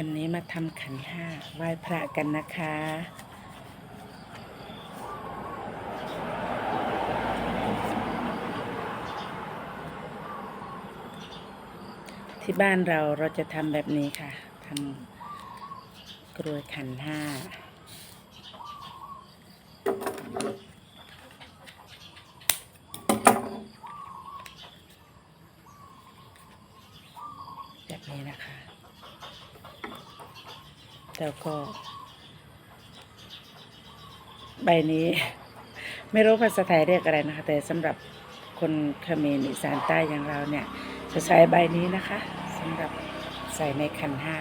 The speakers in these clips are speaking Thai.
วันนี้มาทำขันห้าไหว้พระกันนะคะ ที่บ้านเราเราจะทำแบบนี้ค่ะทำกรวยขันห้าแบบนี้นะคะ แล้วก็ ใบนี้ ไม่รู้ภาษาไทยเรียกอะไรนะคะ แต่สำหรับคนเขมรอีสานใต้อย่างเราเนี่ย จะใช้ใบนี้นะคะสำหรับใส่ในขันห้า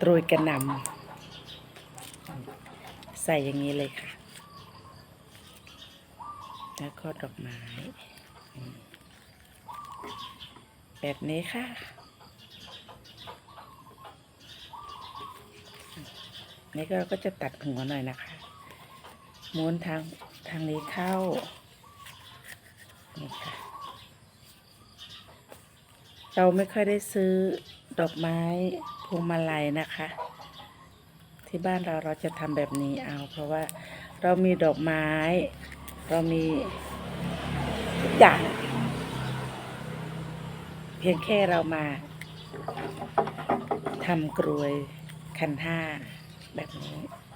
ตรุยกระหนำใส่อย่างนี้เลยค่ะ แล้วก็ดอกไม้ แบบนี้ค่ะ นี่ก็เราก็จะตัดหัวหน่อยนะคะม้วนทางทางนี้เข้า นี่ค่ะ เราไม่ค่อยได้ซื้อดอกไม้พวงมาลัยนะคะ ที่บ้านเราเราจะทำแบบนี้เอา เพราะว่าเรามีดอกไม้ เรามีทุกอย่างเพียงแค่เรามาทำกรวยคันห้า แบบนี้นี่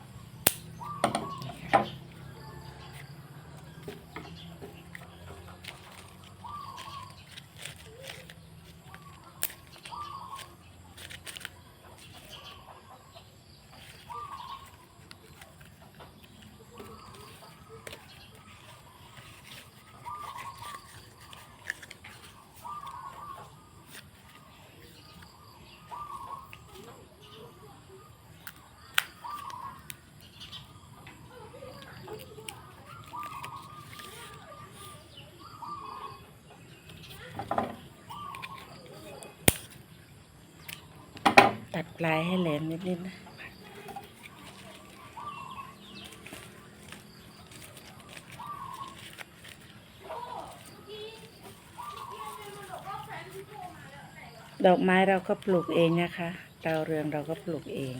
ปลายให้แหลมนิดๆนะดอกไม้เราก็ปลูกเองนะคะดาวเรืองเราก็ปลูกเอง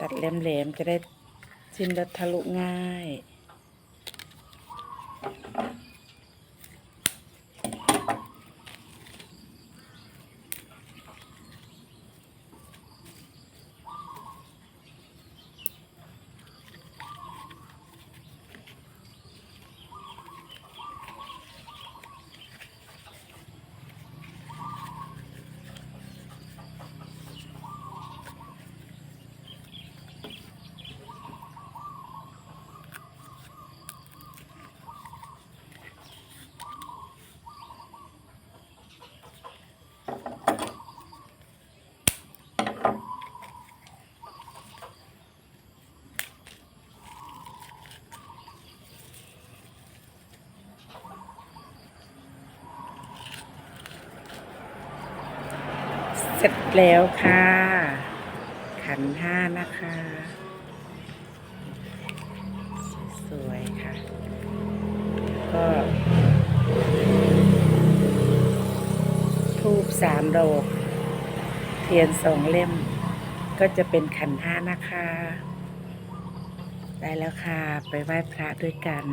ตัดแหลมๆจะได้ชิ้นรถทะลุง่าย เสร็จแล้วค่ะ ขันห้านะคะ สวยๆค่ะ ก็ทูบสามดอกเทียนสองเล่ม ก็จะเป็นขันห้านะคะ ได้แล้วค่ะ ไปไหว้พระด้วยกัน